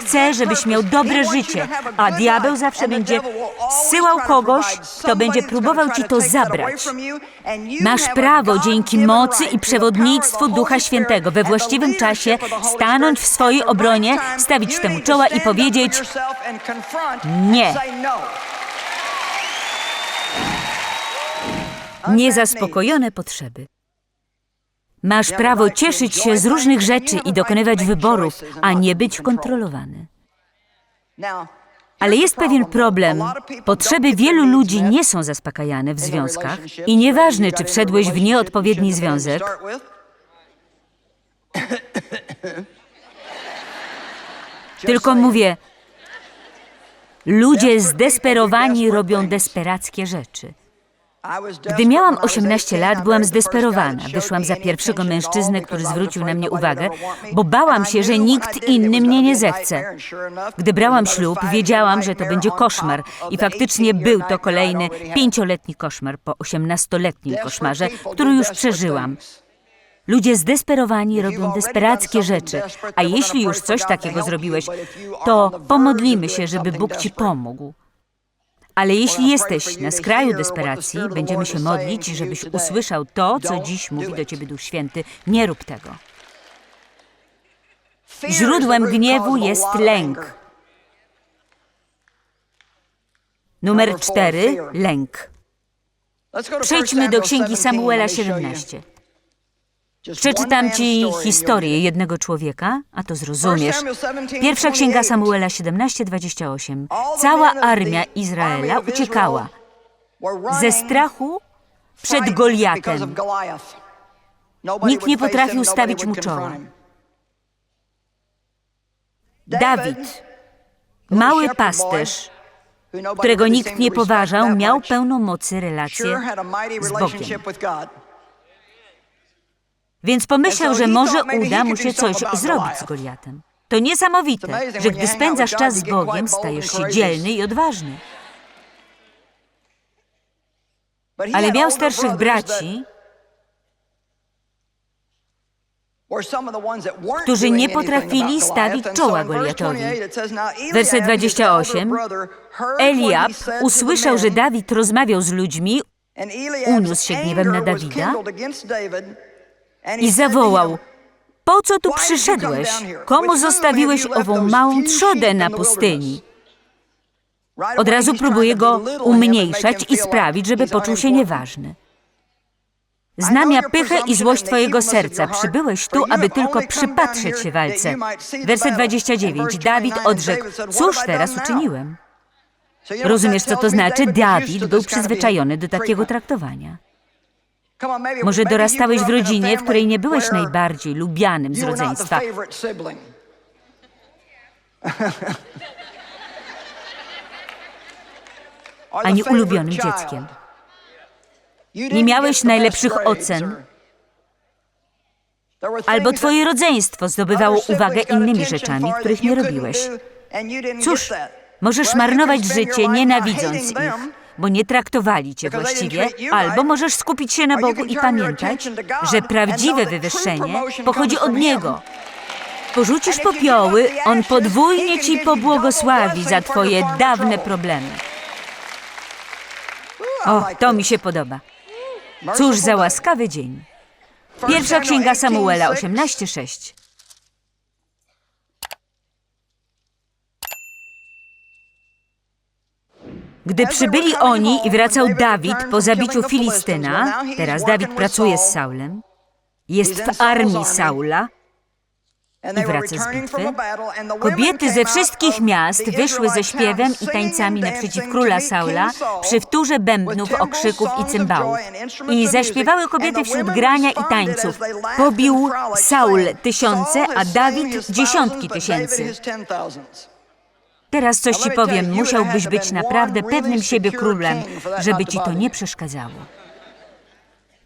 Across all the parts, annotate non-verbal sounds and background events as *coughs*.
chce, żebyś miał dobre życie, a diabeł zawsze będzie zsyłał kogoś, kto będzie próbował ci to zabrać. Masz prawo dzięki mocy i przewodnictwu Ducha Świętego we właściwym czasie stanąć w swojej obronie, stawić temu czoła i powiedzieć nie. Niezaspokojone potrzeby. Masz prawo cieszyć się z różnych rzeczy i dokonywać wyborów, a nie być kontrolowany. Ale jest pewien problem. Potrzeby wielu ludzi nie są zaspokajane w związkach i nieważne, czy wszedłeś w nieodpowiedni związek, *coughs* tylko mówię, ludzie zdesperowani robią desperackie rzeczy. Gdy miałam 18 lat, byłam zdesperowana. Wyszłam za pierwszego mężczyznę, który zwrócił na mnie uwagę, bo bałam się, że nikt inny mnie nie zechce. Gdy brałam ślub, wiedziałam, że to będzie koszmar i faktycznie był to kolejny pięcioletni koszmar po osiemnastoletnim koszmarze, który już przeżyłam. Ludzie zdesperowani robią desperackie rzeczy, a jeśli już coś takiego zrobiłeś, to pomodlimy się, żeby Bóg ci pomógł. Ale jeśli jesteś na skraju desperacji, będziemy się modlić, żebyś usłyszał to, co dziś mówi do ciebie Duch Święty. Nie rób tego. Źródłem gniewu jest lęk. Numer cztery lęk. Przejdźmy do księgi Samuela 17. Przeczytam ci historię jednego człowieka, a to zrozumiesz. Pierwsza księga Samuela 17:28. Cała armia Izraela uciekała ze strachu przed Goliatem. Nikt nie potrafił stawić mu czoła. Dawid, mały pasterz, którego nikt nie poważał, miał pełną mocy relację z Bogiem. Więc pomyślał, że może uda mu się coś zrobić z Goliatem. To niesamowite, że gdy spędzasz czas z Bogiem, stajesz się dzielny i odważny. Ale miał starszych braci, którzy nie potrafili stawić czoła Goliatowi. Werset 28. Eliab usłyszał, że Dawid rozmawiał z ludźmi, uniósł się gniewem na Dawida i zawołał: Po co tu przyszedłeś? Komu zostawiłeś ową małą trzodę na pustyni? Od razu próbuje go umniejszać i sprawić, żeby poczuł się nieważny. Znamia pychę i złość Twojego serca. Przybyłeś tu, aby tylko przypatrzeć się walce. Werset 29. Dawid odrzekł: Cóż teraz uczyniłem? Rozumiesz, co to znaczy? Dawid był przyzwyczajony do takiego traktowania. Może dorastałeś w rodzinie, w której nie byłeś najbardziej lubianym z rodzeństwa. Ani ulubionym dzieckiem. Nie miałeś najlepszych ocen. Albo twoje rodzeństwo zdobywało uwagę innymi rzeczami, których nie robiłeś. Cóż, możesz marnować życie nienawidząc ich, bo nie traktowali cię właściwie, albo możesz skupić się na Bogu i pamiętać, że prawdziwe wywyższenie pochodzi od Niego. Porzucisz popioły, On podwójnie ci pobłogosławi za twoje dawne problemy. O, to mi się podoba. Cóż za łaskawy dzień. Pierwsza księga Samuela 18:6. Gdy przybyli oni i wracał Dawid po zabiciu Filistyna, teraz Dawid pracuje z Saulem, jest w armii Saula i wraca z bitwy, kobiety ze wszystkich miast wyszły ze śpiewem i tańcami naprzeciw króla Saula przy wtórze bębnów, okrzyków i cymbałów. I zaśpiewały kobiety wśród grania i tańców. Pobił Saul tysiące, a Dawid dziesiątki tysięcy. Teraz coś ci powiem, musiałbyś być naprawdę pewnym siebie królem, żeby ci to nie przeszkadzało.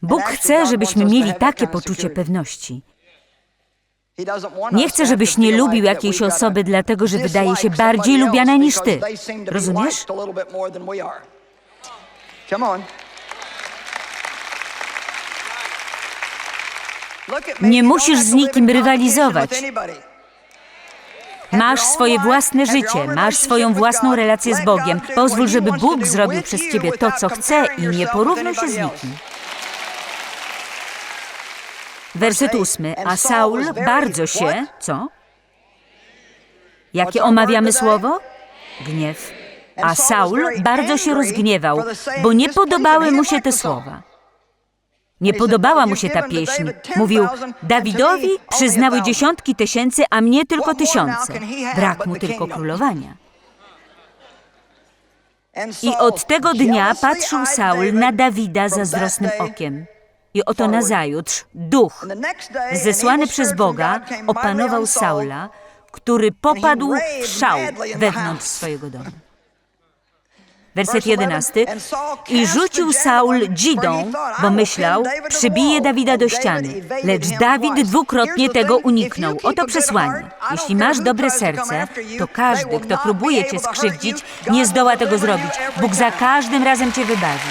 Bóg chce, żebyśmy mieli takie poczucie pewności. Nie chce, żebyś nie lubił jakiejś osoby, dlatego że wydaje się bardziej lubiana niż ty. Rozumiesz? Nie musisz z nikim rywalizować. Masz swoje własne życie, masz swoją własną relację z Bogiem. Pozwól, żeby Bóg zrobił przez ciebie to, co chce i nie porównuj się z nikim. Werset ósmy. A Saul bardzo się... Co? Jakie omawiamy słowo? Gniew. A Saul bardzo się rozgniewał, bo nie podobały mu się te słowa. Nie podobała mu się ta pieśń. Mówił, Dawidowi przyznały dziesiątki tysięcy, a mnie tylko tysiące. Brak mu tylko królowania. I od tego dnia patrzył Saul na Dawida zazdrosnym okiem. I oto nazajutrz duch zesłany przez Boga opanował Saula, który popadł w szał wewnątrz swojego domu. Werset jedenasty. I rzucił Saul dzidą, bo myślał, przybije Dawida do ściany. Lecz Dawid dwukrotnie tego uniknął. Oto przesłanie. Jeśli masz dobre serce, to każdy, kto próbuje cię skrzywdzić, nie zdoła tego zrobić. Bóg za każdym razem cię wybawi.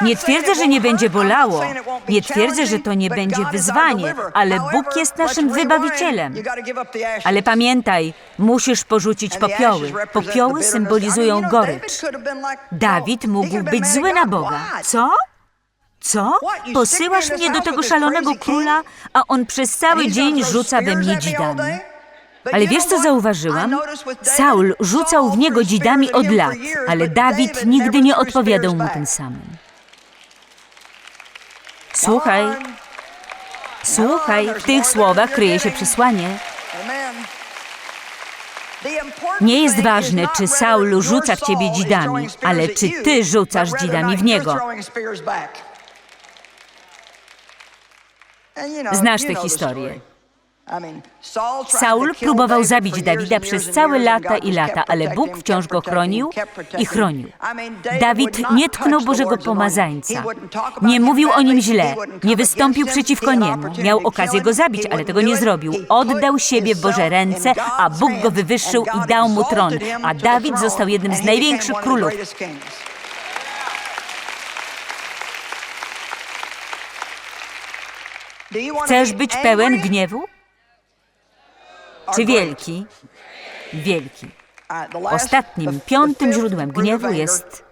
Nie twierdzę, że nie będzie bolało. Nie twierdzę, że to nie będzie wyzwanie, ale Bóg jest naszym wybawicielem. Ale pamiętaj, musisz porzucić popioły. Popioły symbolizują gorycz. Dawid mógł być zły na Boga. Co? Co? Posyłasz mnie do tego szalonego króla, a on przez cały dzień rzuca we mnie dzidami. Ale wiesz, co zauważyłam? Saul rzucał w niego dzidami od lat, ale Dawid nigdy nie odpowiadał mu tym samym. Słuchaj, słuchaj, w tych słowach kryje się przesłanie. Nie jest ważne, czy Saul rzuca w ciebie dzidami, ale czy ty rzucasz dzidami w niego. Znasz tę historię. Saul próbował zabić Dawida przez całe lata i lata, ale Bóg wciąż go chronił i chronił. Dawid nie tknął Bożego pomazańca, nie mówił o nim źle, nie wystąpił przeciwko niemu. Miał okazję go zabić, ale tego nie zrobił. Oddał siebie w Boże ręce, a Bóg go wywyższył i dał mu tron, a Dawid został jednym z największych królów. Chcesz być pełen gniewu? Czy wielki? Wielki. Ostatnim, piątym źródłem gniewu jest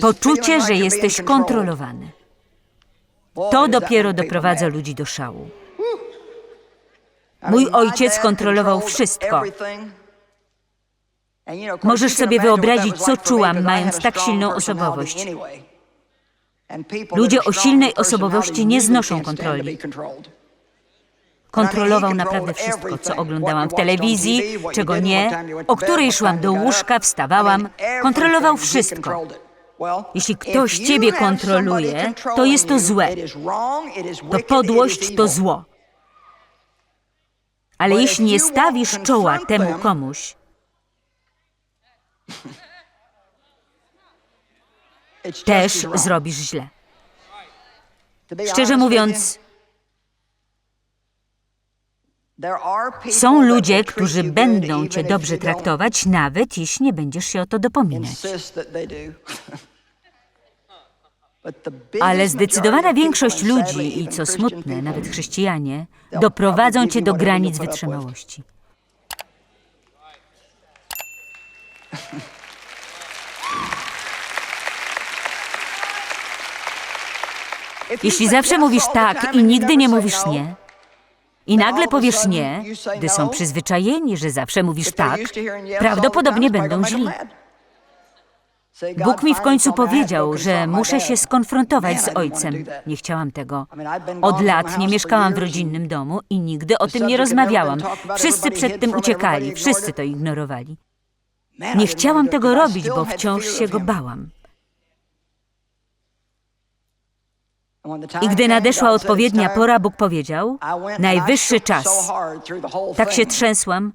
poczucie, że jesteś kontrolowany. To dopiero doprowadza ludzi do szału. Mój ojciec kontrolował wszystko. Możesz sobie wyobrazić, co czułam, mając tak silną osobowość. Ludzie o silnej osobowości nie znoszą kontroli. Kontrolował naprawdę wszystko, co oglądałam w telewizji, czego nie, o której szłam do łóżka, wstawałam. Kontrolował wszystko. Jeśli ktoś ciebie kontroluje, to jest to złe. To podłość, to zło. Ale jeśli nie stawisz czoła temu komuś, *laughs* też zrobisz źle. Szczerze mówiąc, są ludzie, którzy będą cię dobrze traktować, nawet jeśli nie będziesz się o to dopominać. *laughs* Ale zdecydowana większość ludzi, i co smutne, nawet chrześcijanie, doprowadzą cię do granic wytrzymałości. *laughs* Jeśli zawsze mówisz tak i nigdy nie mówisz nie, i nagle powiesz nie, gdy są przyzwyczajeni, że zawsze mówisz tak, prawdopodobnie będą źli. Bóg mi w końcu powiedział, że muszę się skonfrontować z ojcem. Nie chciałam tego. Od lat nie mieszkałam w rodzinnym domu i nigdy o tym nie rozmawiałam. Wszyscy przed tym uciekali, wszyscy to ignorowali. Nie chciałam tego robić, bo wciąż się go bałam. I gdy nadeszła odpowiednia pora, Bóg powiedział: Najwyższy czas. Tak się trzęsłam,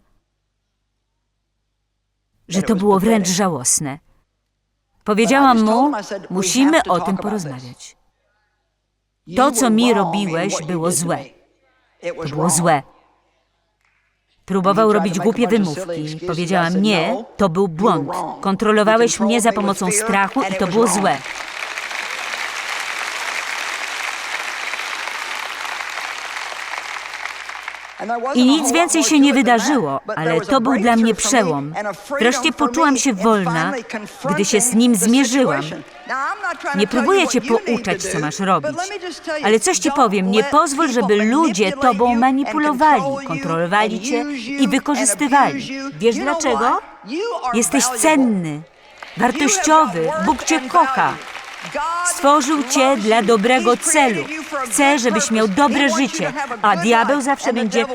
że to było wręcz żałosne. Powiedziałam mu: Musimy o tym porozmawiać. To, co mi robiłeś, było złe. To było złe. Próbował robić głupie wymówki. Powiedziałam: Nie, to był błąd. Kontrolowałeś mnie za pomocą strachu i to było złe. I nic więcej się nie wydarzyło, ale to był dla mnie przełom. Wreszcie poczułam się wolna, gdy się z nim zmierzyłam. Nie próbuję cię pouczać, co masz robić, ale coś ci powiem, nie pozwól, żeby ludzie tobą manipulowali, kontrolowali cię i wykorzystywali. Wiesz dlaczego? Jesteś cenny, wartościowy, Bóg cię kocha. Stworzył cię dla dobrego celu. Chce, żebyś miał dobre życie, a diabeł zawsze będzie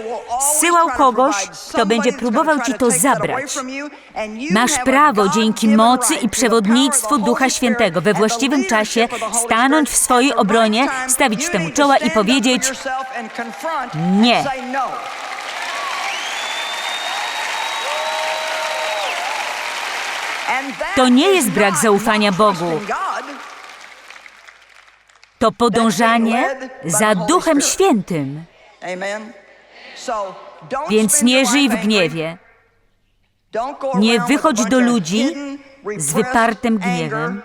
zsyłał kogoś, kto będzie próbował ci to zabrać. Masz prawo dzięki mocy i przewodnictwu Ducha Świętego we właściwym czasie stanąć w swojej obronie, stawić temu czoła i powiedzieć nie. To nie jest brak zaufania Bogu. To podążanie za Duchem Świętym. Więc nie żyj w gniewie. Nie wychodź do ludzi z wypartym gniewem,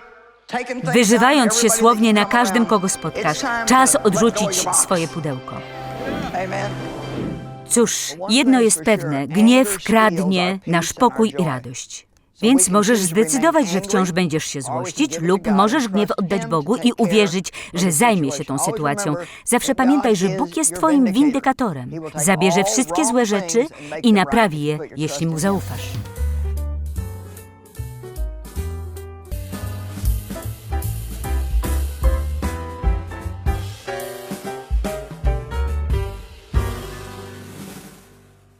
wyżywając się słownie na każdym, kogo spotkasz. Czas odrzucić swoje pudełko. Cóż, jedno jest pewne, gniew kradnie nasz pokój i radość. Więc możesz zdecydować, że wciąż będziesz się złościć, lub możesz gniew oddać Bogu i uwierzyć, że zajmie się tą sytuacją. Zawsze pamiętaj, że Bóg jest Twoim windykatorem. Zabierze wszystkie złe rzeczy i naprawi je, jeśli Mu zaufasz.